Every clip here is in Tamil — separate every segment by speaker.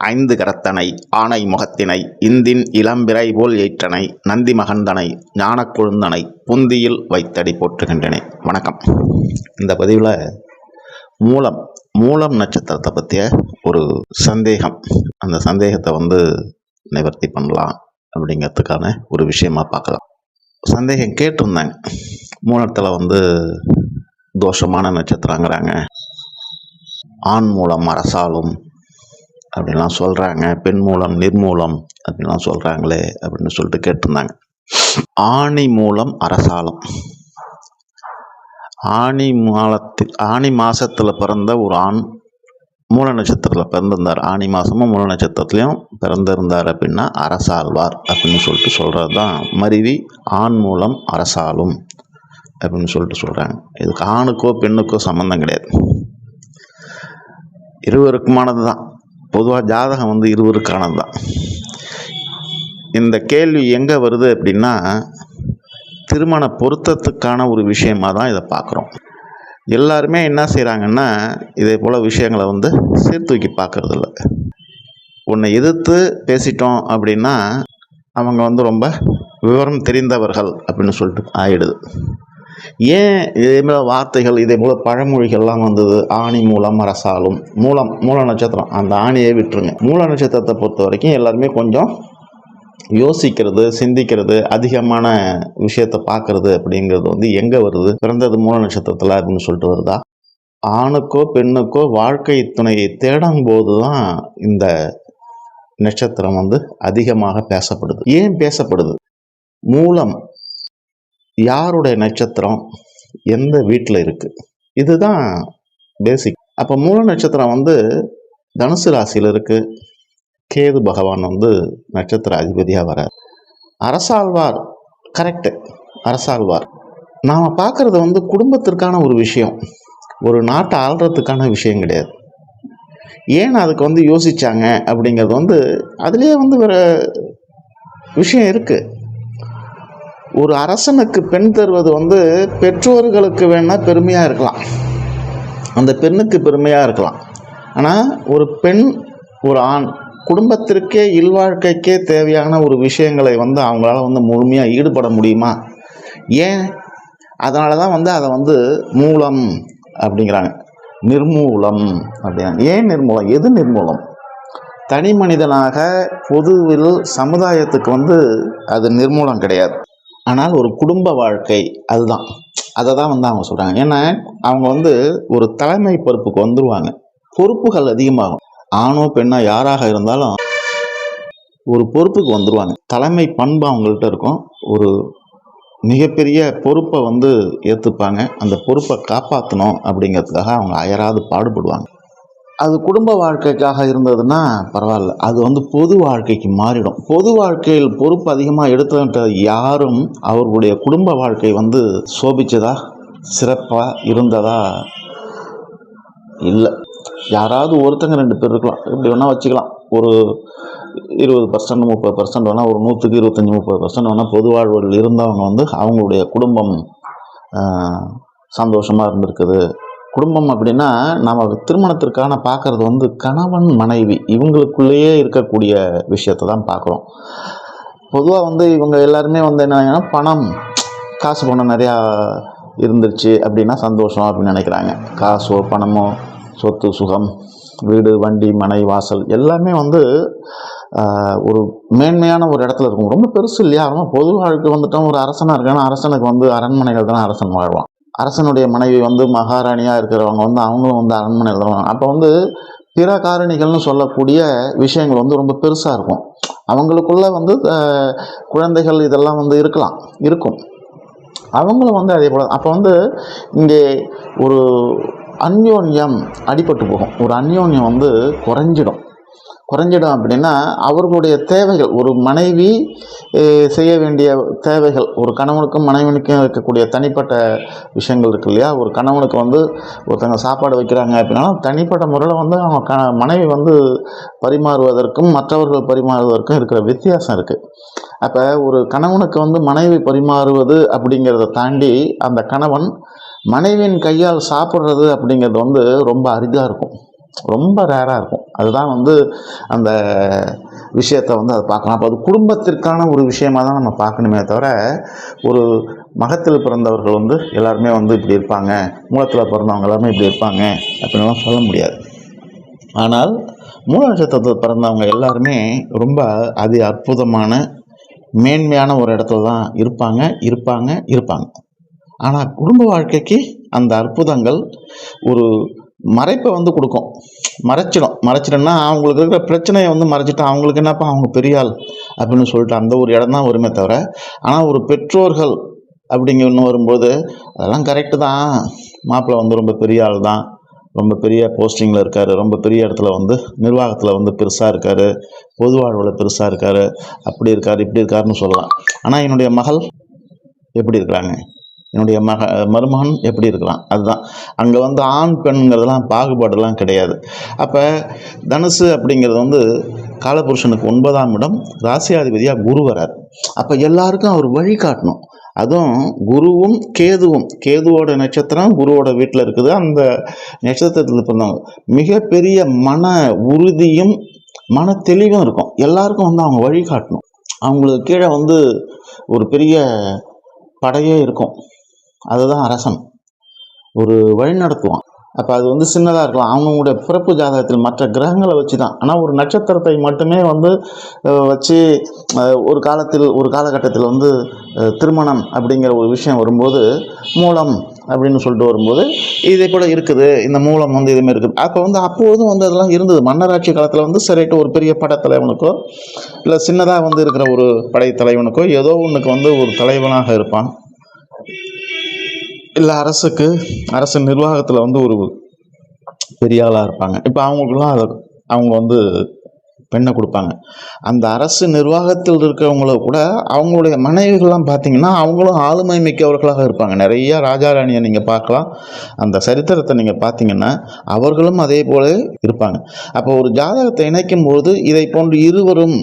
Speaker 1: ஐந்து கரத்தனை ஆனை முகத்தினை இந்தின் இளம்பிறை போல் ஏற்றனை நந்தி மகந்தனை ஞானக் கொழுந்தனை புந்தியில் வைத்தடி போற்றுகின்றனே. வணக்கம். இந்த பதிவில் மூலம் மூலம் நட்சத்திரத்தை பற்றிய ஒரு சந்தேகம். அந்த சந்தேகத்தை வந்து நிவர்த்தி பண்ணலாம் அப்படிங்கிறதுக்கான ஒரு விஷயமா பார்க்கலாம். சந்தேகம் கேட்டிருந்தாங்க மூலத்தில் வந்து தோஷமான நட்சத்திரங்கிறாங்க. ஆண் மூலம் அரசாலும் அப்படிலாம் சொல்கிறாங்க பெண் மூலம் நிர்மூலம் அப்படிலாம் சொல்கிறாங்களே அப்படின்னு சொல்லிட்டு கேட்டிருந்தாங்க. ஆணி மூலம் அரசாலம் ஆணி மாலத்தில் ஆணி மாதத்தில் பிறந்த ஒரு ஆண் மூல நட்சத்திரத்தில் பிறந்திருந்தார். ஆணி மாதமும் மூல நட்சத்திரத்துலையும் பிறந்திருந்தார் அப்படின்னா அரசாழ்வார் அப்படின்னு சொல்லிட்டு சொல்கிறது தான் மருவி ஆண் மூலம் அரசாலும் அப்படின்னு சொல்லிட்டு சொல்கிறாங்க இதுக்கு ஆணுக்கோ பெண்ணுக்கோ சம்மந்தம் கிடையாது. இருவருக்குமானது தான் பொதுவாக ஜாதகம் வந்து இருவருக்கானது தான். இந்த கேள்வி எங்கே வருது அப்படின்னா திருமண பொருத்தத்துக்கான ஒரு விஷயமாக தான் இதை பார்க்குறோம். எல்லாருமே என்ன செய்கிறாங்கன்னா இதே போல் விஷயங்களை வந்து சீர்தூக்கி பார்க்கறதில்ல. உன்னை எதிர்த்து பேசிட்டோம் அப்படின்னா அவங்க வந்து ரொம்ப விவரம் தெரிந்தவர்கள் அப்படின்னு சொல்லிட்டு ஆயிடுது. ஏன் இதே போல வார்த்தைகள் இதே போல் பழமொழிகள்லாம் வந்தது? ஆணி மூலம் அரசாலும். மூலம் மூல நட்சத்திரம். அந்த ஆணியை விட்டுருங்க. மூல நட்சத்திரத்தை பொறுத்த வரைக்கும் எல்லாருமே கொஞ்சம் யோசிக்கிறது சிந்திக்கிறது அதிகமான விஷயத்தை பார்க்கறது அப்படிங்கிறது வந்து எங்கே வருது? பிறந்தது மூல நட்சத்திரத்தில் அப்படின்னு சொல்லிட்டு வருதா? ஆணுக்கோ பெண்ணுக்கோ வாழ்க்கை துணையை தேடும் போது தான் இந்த நட்சத்திரம் வந்து அதிகமாக பேசப்படுது. ஏன் பேசப்படுது? மூலம். யாருடைய நட்சத்திரம் எந்த வீட்டில் இருக்குது இதுதான் பேசிக் அப்போ மூல நட்சத்திரம் வந்து தனுசு ராசியில் இருக்குது கேது பகவான் வந்து நட்சத்திர அதிபதியாக வரார் அரசாழ்வார் கரெக்டு அரசாழ்வார். நாம் பார்க்குறது வந்து குடும்பத்திற்கான ஒரு விஷயம். ஒரு நாட்டை ஆள்றதுக்கான விஷயம் கிடையாது. ஏன் அதுக்கு வந்து யோசித்தாங்க அப்படிங்கிறது வந்து அதுலேயே வந்து வேறு விஷயம் இருக்குது ஒரு அரசனுக்கு பெண் தருவது வந்து பெற்றோர்களுக்கு வேணால் பெருமையாக இருக்கலாம். அந்த பெண்ணுக்கு பெருமையாக இருக்கலாம். ஆனால் ஒரு பெண் ஒரு ஆண் குடும்பத்திற்கே இல்வாழ்க்கைக்கே தேவையான ஒரு விஷயங்களை வந்து அவங்களால வந்து முழுமையாக ஈடுபட முடியுமா? ஏன்? அதனால தான் வந்து அதை வந்து மூலம் அப்படிங்கிறாங்க. நிர்மூலம் அப்படிங்கிறாங்க. ஏன் நிர்மூலம்? எது நிர்மூலம்? தனி மனிதனாக பொதுவில் சமுதாயத்துக்கு வந்து அது நிர்மூலம் கிடையாது. ஆனால் ஒரு குடும்ப வாழ்க்கை அதுதான். அதை தான் வந்து அவங்க சொல்கிறாங்க ஏன்னா அவங்க வந்து ஒரு தலைமை பொறுப்புக்கு வந்துடுவாங்க பொறுப்புகள் அதிகமாகும். ஆணோ பெண்ணோ யாராக இருந்தாலும் ஒரு பொறுப்புக்கு வந்துடுவாங்க தலைமை பண்பு அவங்கள்ட்ட இருக்கும். ஒரு மிகப்பெரிய பொறுப்பை வந்து ஏற்றுப்பாங்க அந்த பொறுப்பை காப்பாற்றணும் அப்படிங்கிறதுக்காக அவங்க அயராது பாடுபடுவாங்க. அது குடும்ப வாழ்க்கைக்காக இருந்ததுன்னா பரவாயில்ல. அது வந்து பொது வாழ்க்கைக்கு மாறிடும். பொது வாழ்க்கையில் பொறுப்பு அதிகமாக எடுத்துக்கிட்ட யாரும் அவர்களுடைய குடும்ப வாழ்க்கை வந்து சோபிச்சதா சிறப்பாக இருந்ததா இல்லை. யாராவது ஒருத்தங்க ரெண்டு பேர் இருக்கலாம். இப்படி வேணால் வச்சுக்கலாம். ஒரு இருபது பர்சன்ட் முப்பது பர்சன்ட் வேணால் ஒரு நூற்றுக்கு இருபத்தஞ்சி முப்பது பர்சன்ட் வேணால் பொது வாழ்வில் இருந்தவங்க வந்து அவங்களுடைய குடும்பம் சந்தோஷமாக இருந்திருக்குது. குடும்பம் அப்படின்னா நம்ம திருமணத்திற்கான பார்க்குறது வந்து கணவன் மனைவி இவங்களுக்குள்ளேயே இருக்கக்கூடிய விஷயத்தை தான் பார்க்குறோம். பொதுவாக வந்து இவங்க எல்லாருமே வந்து என்ன பணம் காசு பணம் நிறையா இருந்துருச்சு அப்படின்னா சந்தோஷம் அப்படின்னு நினைக்கிறாங்க. காசோ பணமோ சொத்து சுகம் வீடு வண்டி மனை வாசல் எல்லாமே வந்து ஒரு மேன்மையான ஒரு இடத்துல இருக்கும். ரொம்ப பெருசு இல்லையா? ரொம்ப பொது வாழ்க்கை வந்துட்டோம் ஒரு அரசனாக இருக்கானா அரசனுக்கு வந்து அரண்மனைகள் தானே அரசன் வாழ்வான். அரசனுடைய மனைவி வந்து மகாராணியாக இருக்கிறவங்க வந்து அவங்களும் வந்து அரண்மனையில் தான் அப்போ வந்து பிற காரணிகள்னு சொல்லக்கூடிய விஷயங்கள் வந்து ரொம்ப பெருசாக இருக்கும். அவங்களுக்குள்ள வந்து குழந்தைகள் இதெல்லாம் வந்து இருக்கலாம் இருக்கும். அவங்களும் வந்து அதே போல் அப்போ வந்து இங்கே ஒரு அந்யோன்யம் அடிபட்டு போகும். ஒரு அந்யோன்யம் வந்து குறைஞ்சிடும். குறைஞ்சிடும் அப்படின்னா அவர்களுடைய தேவைகள் ஒரு மனைவி செய்ய வேண்டிய தேவைகள் ஒரு கணவனுக்கும் மனைவனுக்கும் இருக்கக்கூடிய தனிப்பட்ட விஷயங்கள் இருக்கு இல்லையா? ஒரு கணவனுக்கு வந்து ஒருத்தங்க சாப்பாடு வைக்கிறாங்க அப்படின்னா தனிப்பட்ட முறையில் வந்து அவங்க க மனைவி வந்து பரிமாறுவதற்கும் மற்றவர்கள் பரிமாறுவதற்கும் இருக்கிற வித்தியாசம் இருக்குது அப்போ ஒரு கணவனுக்கு வந்து மனைவி பரிமாறுவது அப்படிங்கிறத தாண்டி அந்த கணவன் மனைவியின் கையால் சாப்பிட்றது அப்படிங்கிறது வந்து ரொம்ப அரிதாக இருக்கும். ரொம்ப ரேராக இருக்கும். அதுதான் வந்து அந்த விஷயத்தை வந்து அதை பார்க்கலாம். அப்போ அது குடும்பத்திற்கான ஒரு விஷயமாக தான் நம்ம பார்க்கணுமே தவிர ஒரு மகத்தில் பிறந்தவர்கள் வந்து எல்லாருமே வந்து இப்படி இருப்பாங்க மூலத்தில் பிறந்தவங்க எல்லாருமே இப்படி இருப்பாங்க அப்படின்லாம் சொல்ல முடியாது. ஆனால் மூல நட்சத்திரத்தில் பிறந்தவங்க எல்லாருமே ரொம்ப அதி அற்புதமான மேன்மையான ஒரு இடத்துல தான் இருப்பாங்க இருப்பாங்க இருப்பாங்க. ஆனால் குடும்ப வாழ்க்கைக்கு அந்த அற்புதங்கள் ஒரு மறைப்பை வந்து கொடுக்கும். மறைச்சிடும். மறைச்சிடும்னா அவங்களுக்கு இருக்கிற பிரச்சனையை வந்து மறைச்சிட்டு அவங்களுக்கு என்னப்பா? அவங்க பெரிய ஆள் அப்படின்னு சொல்லிட்டு அந்த ஒரு இடம் தான் வருமே தவிர ஆனால் ஒரு பெற்றோர்கள் அப்படிங்கன்னு வரும்போது அதெல்லாம் கரெக்டு தான். மாப்பிள்ளை வந்து ரொம்ப பெரிய ஆள் தான். ரொம்ப பெரிய போஸ்டிங்கில் இருக்கார். ரொம்ப பெரிய இடத்துல வந்து நிர்வாகத்தில் வந்து பெருசாக இருக்கார். பொது வாழ்வில் பெருசாக இருக்கார். அப்படி இருக்கார் இப்படி இருக்காருன்னு சொல்லலாம். ஆனால் என்னுடைய மகள் எப்படி இருக்கிறாங்க? என்னுடைய மக மருமகன் எப்படி இருக்கலாம்? அதுதான். அங்கே வந்து ஆண் பெண்ங்கிறதெல்லாம் பாகுபாடுலாம் கிடையாது. அப்போ தனுசு அப்படிங்கிறது வந்து காலபுருஷனுக்கு ஒன்பதாம் இடம் ராசியாதிபதியாக குரு வரார். அப்போ எல்லாருக்கும் அவர் வழி காட்டணும். அதுவும் குருவும் கேதுவும். கேதுவோட நட்சத்திரம் குருவோட வீட்டில் இருக்குது. அந்த நட்சத்திரத்தில் பிறந்தவங்க. மிகப்பெரிய மன உறுதியும் மன தெளிவும் இருக்கும். எல்லாருக்கும் வந்து அவங்க வழி காட்டணும். அவங்களுக்கு கீழே வந்து ஒரு பெரிய படையே இருக்கும். அதுதான் அரசன். ஒரு வழி நடத்துவான். அப்போ அது வந்து சின்னதாக இருக்கலாம். அவங்களுடைய பிறப்பு ஜாதகத்தில் மற்ற கிரகங்களை வச்சு தான் ஆனால் ஒரு நட்சத்திரத்தை மட்டுமே வந்து வச்சு ஒரு காலத்தில் ஒரு காலகட்டத்தில் வந்து திருமணம் அப்படிங்கிற ஒரு விஷயம் வரும்போது மூலம் அப்படின்னு சொல்லிட்டு வரும்போது இதே போல் இருக்குது. இந்த மூலம் வந்து இதுமாரி இருக்குது. அப்போ வந்து அப்போதும் வந்து அதெல்லாம் இருந்தது. மன்னராட்சி காலத்தில் வந்து சரிட்டு ஒரு பெரிய படைத்தலைவனுக்கோ இல்லை சின்னதாக வந்து இருக்கிற ஒரு படைத்தலைவனுக்கோ ஏதோ ஒன்றுக்கு வந்து ஒரு தலைவனாக இருப்பான். இல்லை அரசுக்கு அரசு நிர்வாகத்தில் வந்து ஒரு பெரிய ஆளாக இருப்பாங்க. இப்போ அவங்களுக்குலாம் அதை அவங்க வந்து பெண்ணை கொடுப்பாங்க. அந்த அரசு நிர்வாகத்தில் இருக்கிறவங்கள கூட அவங்களுடைய மனைவிகள்லாம் பார்த்தீங்கன்னா அவங்களும் ஆளுமை மிக்கவர்களாக இருப்பாங்க. நிறைய ராஜா ராணியை நீங்கள் பார்க்கலாம். அந்த சரித்திரத்தை நீங்கள் பார்த்தீங்கன்னா அவர்களும் அதே போல இருப்பாங்க. அப்போ ஒரு ஜாதகத்தை இணைக்கும் போது இதை போன்று இருவரும்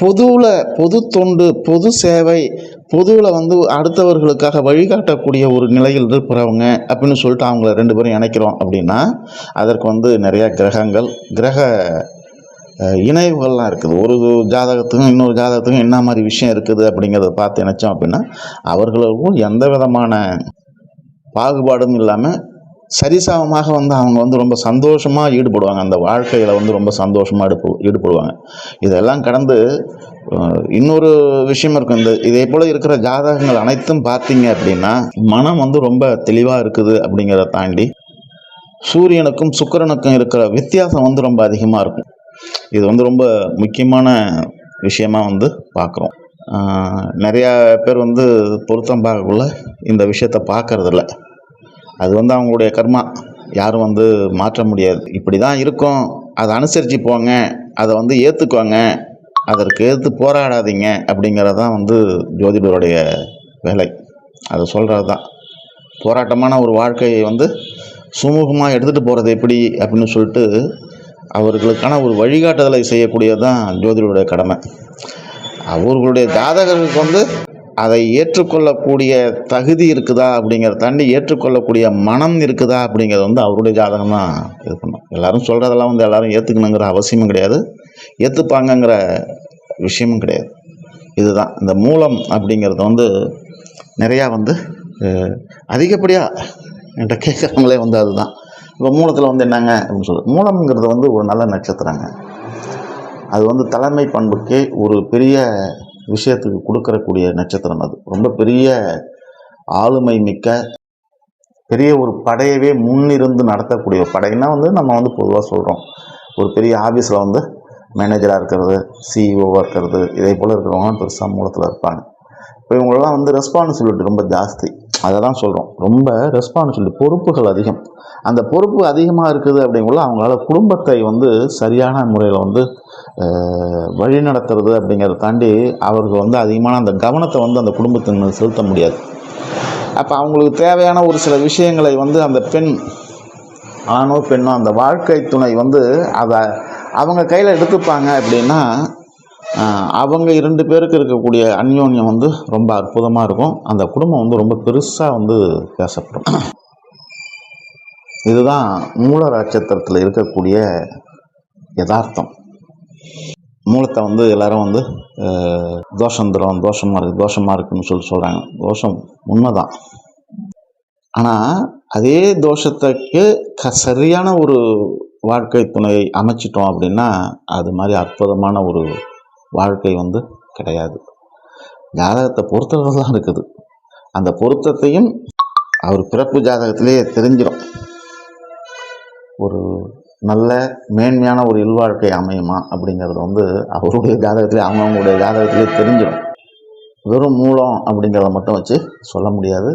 Speaker 1: பொதுவில் பொது தொண்டு பொது சேவை பொதுவில் வந்து அடுத்தவர்களுக்காக வழிகாட்டக்கூடிய ஒரு நிலையில் இருக்கிறவங்க அப்படின்னு சொல்லிட்டு அவங்கள ரெண்டு பேரும் இணைக்கிறோம் அப்படின்னா அதற்கு வந்து நிறையா கிரகங்கள் கிரக இணைவுகள்லாம் இருக்குது. ஒரு ஜாதகத்துக்கும் இன்னொரு ஜாதகத்துக்கும் என்ன மாதிரி விஷயம் இருக்குது அப்படிங்கிறத பார்த்து இணைச்சோம் அப்படின்னா அவர்களுக்கும் எந்த விதமான பாகுபாடும் இல்லாமல் சரிசமமாக வந்து அவங்க வந்து ரொம்ப சந்தோஷமாக ஈடுபடுவாங்க. அந்த வாழ்க்கையில் வந்து ரொம்ப சந்தோஷமாக ஈடுபு ஈடுபடுவாங்க. இதெல்லாம் கடந்து இன்னொரு விஷயம் இருக்கும் இந்த இதே போல் இருக்கிற ஜாதகங்கள் அனைத்தும் பார்த்தீங்க அப்படின்னா மனம் வந்து ரொம்ப தெளிவாக இருக்குது அப்படிங்கிறத தாண்டி சூரியனுக்கும் சுக்கிரனுக்கும் இருக்கிற வித்தியாசம் வந்து ரொம்ப அதிகமாக இருக்கும். இது வந்து ரொம்ப முக்கியமான விஷயமா வந்து பார்க்குறோம் நிறையா பேர் வந்து பொருத்தம் பார்க்கக்குள்ள இந்த விஷயத்தை பார்க்கறதில்ல அது வந்து அவங்களுடைய கர்மா. யாரும் வந்து மாற்ற முடியாது. இப்படி தான் இருக்கும். அதை அனுசரித்து போங்க. அதை வந்து ஏற்றுக்கோங்க அதற்கு எதிர்த்து போராடாதீங்க அப்படிங்கிறது தான் வந்து ஜோதிடருடைய வேலை. அதை சொல்கிறது தான் போராட்டமான ஒரு வாழ்க்கையை வந்து சுமூகமாக எடுத்துகிட்டு போகிறது எப்படி அப்படின்னு சொல்லிட்டு அவர்களுக்கான ஒரு வழிகாட்டுதலை செய்யக்கூடியது தான் ஜோதிடருடைய கடமை. அவர்களுடைய ஜாதகர்களுக்கு வந்து அதை ஏற்றுக்கொள்ளக்கூடிய தகுதி இருக்குதா அப்படிங்கிறத தாண்டி ஏற்றுக்கொள்ளக்கூடிய மனம் இருக்குதா அப்படிங்கிறது வந்து அவருடைய ஜாதகம் தான் இது பண்ணும். எல்லாரும் சொல்கிறதெல்லாம் வந்து எல்லாரும் ஏற்றுக்கணுங்கிற அவசியமும் கிடையாது. ஏற்றுப்பாங்கங்கிற விஷயமும் கிடையாது. இதுதான். இந்த மூலம் அப்படிங்கிறது வந்து நிறையா வந்து அதிகப்படியாக என்கிட்ட கேட்குறவங்களே வந்து அதுதான். இப்போ மூலத்தில் வந்து என்னங்க அப்படின்னு சொல்லுது மூலம்ங்கிறது வந்து ஒரு நல்ல நட்சத்திரங்க. அது வந்து தலைமை பண்புக்கு ஒரு பெரிய விஷயத்துக்கு கொடுக்கறக்கூடிய நட்சத்திரம் அது. ரொம்ப பெரிய ஆளுமை மிக்க பெரிய ஒரு படையவே முன்னிருந்து நடத்தக்கூடிய படைனா படைன்னா வந்து நம்ம வந்து பொதுவாக சொல்கிறோம் ஒரு பெரிய ஆஃபீஸில் வந்து மேனேஜராக இருக்கிறது சிஇஓவாக இருக்கிறது இதே போல் இருக்கிறவங்க பெருசாக மூலத்தில் இருப்பாங்க. இப்போ இவங்களெலாம் வந்து ரெஸ்பான்சிபிலிட்டி ரொம்ப ஜாஸ்தி. அதை தான் சொல்கிறோம் ரொம்ப ரெஸ்பான்சிபிலிட்டி பொறுப்புகள் அதிகம். அந்த பொறுப்பு அதிகமாக இருக்குது அப்படிங்குள்ள அவங்களால குடும்பத்தை வந்து சரியான முறையில் வந்து வழி நடத்துறது அப்படிங்கிறத தாண்டி அவர்கள் வந்து அதிகமான அந்த கவனத்தை வந்து அந்த குடும்பத்தின் மீது செலுத்த முடியாது. அப்போ அவங்களுக்கு தேவையான ஒரு சில விஷயங்களை வந்து அந்த பெண் ஆணோ பெண்ணோ அந்த வாழ்க்கை துணை வந்து அதை அவங்க கையில் எடுத்துப்பாங்க அப்படின்னா அவங்க இரண்டு பேருக்கு இருக்கக்கூடிய அந்யோன்யம் வந்து ரொம்ப அற்புதமாக இருக்கும். அந்த குடும்பம் வந்து ரொம்ப பெருசாக வந்து பேசப்படும். இதுதான் மூல நட்சத்திரத்தில் இருக்கக்கூடிய யதார்த்தம். மூலத்தை வந்து எல்லாரும் வந்து தோஷம் தரும் தோஷமாக இருக்குது தோஷமாக இருக்குன்னு சொல்லி சொல்கிறாங்க தோஷம் உண்மைதான். ஆனால் அதே தோஷத்துக்கு க சரியான ஒரு வாழ்க்கை துணையை அமைச்சிட்டோம் அப்படின்னா அது மாதிரி அற்புதமான ஒரு வாழ்க்கை வந்து கிடையாது. ஜாதகத்தை பொறுத்தது தான் இருக்குது. அந்த பொருத்தத்தையும் அவர் பிறப்பு ஜாதகத்திலேயே தெரிஞ்சிடும் ஒரு நல்ல மேன்மையான ஒரு இல்வாழ்க்கை அமையுமா அப்படிங்கிறது வந்து அவருடைய ஜாதகத்திலே அவங்கவுங்களுடைய ஜாதகத்திலே தெரிஞ்சிடும் வெறும் மூலம் அப்படிங்கிறத மட்டும் வச்சு சொல்ல முடியாது.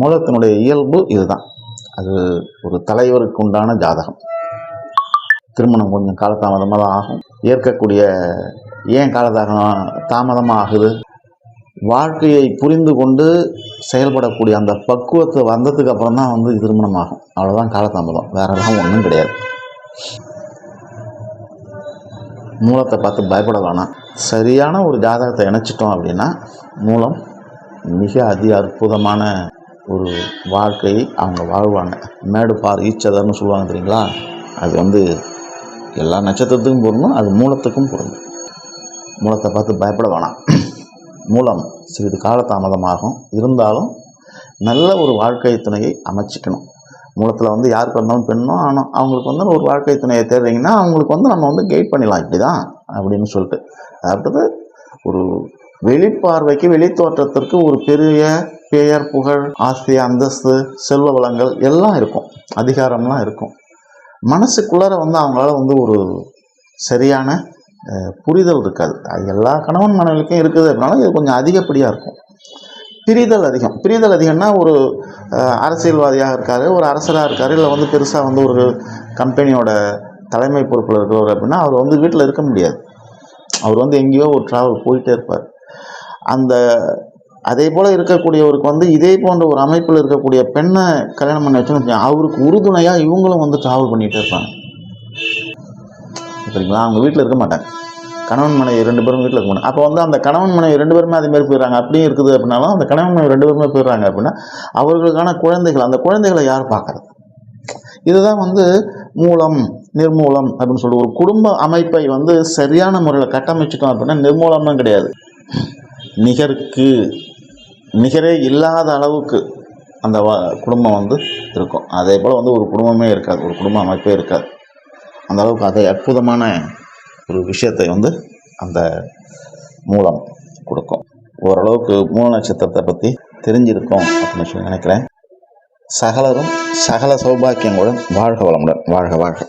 Speaker 1: மூலத்தினுடைய இயல்பு இதுதான். அது ஒரு தலைவருக்கு உண்டான ஜாதகம். திருமணம் கொஞ்சம் காலதாமதமாக தான் ஆகும். ஏற்கக்கூடிய ஏன் காலதாகம் தாமதமாக ஆகுது வாழ்க்கையை புரிந்து கொண்டு செயல்படக்கூடிய அந்த பக்குவத்தை வந்ததுக்கு அப்புறம் தான் வந்து திருமணம் ஆகும் அவ்வளோதான் காலதாமதம். வேறெல்லாம் ஒன்றும் கிடையாது. மூலத்தை பார்த்து பயப்பட வேணாம். சரியான ஒரு ஜாதகத்தை இணைச்சிட்டோம் அப்படின்னா மூலம் மிக அதி அற்புதமான ஒரு வாழ்க்கையை அவங்க வாழ்வாங்க. மேடு பார் ஈச்சதர்னு சொல்லுவாங்க தெரியுங்களா? அது வந்து எல்லா நட்சத்திரத்துக்கும் பொருந்தும் அது மூலத்துக்கும் பொருந்தும். மூலத்தை பார்த்து பயப்பட வேணாம். மூலம் சிறிது காலதாமதமாகும். இருந்தாலும் நல்ல ஒரு வாழ்க்கை துணையை அமைச்சிக்கணும். மூலத்தில் வந்து யாருக்கு வந்தாலும் பெண்ணோ ஆனோ அவங்களுக்கு வந்து ஒரு வாழ்க்கை துணையை தேடுறீங்கன்னா அவங்களுக்கு வந்து நம்ம வந்து கைட் பண்ணிடலாம். இப்படி தான் அப்படின்னு சொல்லிட்டு. அடுத்தது ஒரு வெளிப்பார்வைக்கு வெளித்தோற்றத்திற்கு ஒரு பெரிய பெயர் புகழ் ஆஸ்தி அந்தஸ்து செல்வ வளங்கள் எல்லாம் இருக்கும். அதிகாரம்லாம் இருக்கும். மனசுக்குள்ளார வந்து அவங்களால வந்து ஒரு சரியான புரிதல் இருக்காது. எல்லா கணவன் மனைவிக்கும் இருக்குது. அப்படின்னாலும் இது கொஞ்சம் அதிகப்படியாக இருக்கும். பிரிதல் அதிகம். பிரிதல் அதிகம்னா ஒரு அரசியல்வாதியாக இருக்காரு ஒரு அரசராக இருக்காரு இல்லை வந்து பெருசாக வந்து ஒரு கம்பெனியோட தலைமை பொறுப்பில் இருக்கிறவர் அப்படின்னா அவர் வந்து வீட்டில் இருக்க முடியாது. அவர் வந்து எங்கேயோ ஒரு ட்ராவல் போயிட்டே இருப்பார். அந்த அதே போல் இருக்கக்கூடியவருக்கு வந்து இதே போன்ற ஒரு அமைப்பில் இருக்கக்கூடிய பெண்ணை கல்யாணம் பண்ணி வச்சோன்னு அவருக்கு உறுதுணையாக இவங்களும் வந்து ட்ராவல் பண்ணிகிட்டே இருப்பாங்க. சரிங்களா? அவங்க வீட்டில் இருக்க மாட்டாங்க. கணவன் மனைவி ரெண்டு பேரும் வீட்டில் இருக்க மாட்டாங்க. அப்போ வந்து அந்த கணவன் மனைவி ரெண்டு பேருமே அதே மாதிரி போயிடுறாங்க. அப்படியும் இருக்குது அப்படின்னாலும் அந்த கணவன் மனைவி ரெண்டு பேருமே போயிடுறாங்க அப்படின்னா அவர்களுக்கான குழந்தைகள் அந்த குழந்தைகளை யார் பார்க்குறது? இதுதான் வந்து மூலம் நிர்மூலம் அப்படின்னு சொல்லி ஒரு குடும்ப அமைப்பை வந்து சரியான முறையில் கட்டமைச்சிட்டோம் அப்படின்னா நிர்மூலம்னு கிடையாது. நிகருக்கு நிகரே இல்லாத அளவுக்கு அந்த குடும்பம் வந்து இருக்கும். அதே போல் வந்து ஒரு குடும்பமே இருக்காது ஒரு குடும்ப அமைப்பே இருக்காது. அந்த அளவுக்கு அதை அற்புதமான ஒரு விஷயத்தை வந்து அந்த மூலம் கொடுக்கும். ஓரளவுக்கு மூல நட்சத்திரத்தை பற்றி தெரிஞ்சிருக்கோம் அப்படின்னு சொல்லி நினைக்கிறேன். சகலரும் சகல சௌபாக்கியங்களுடன் வாழ்க வளமுடன். வாழ்க வாழ்க.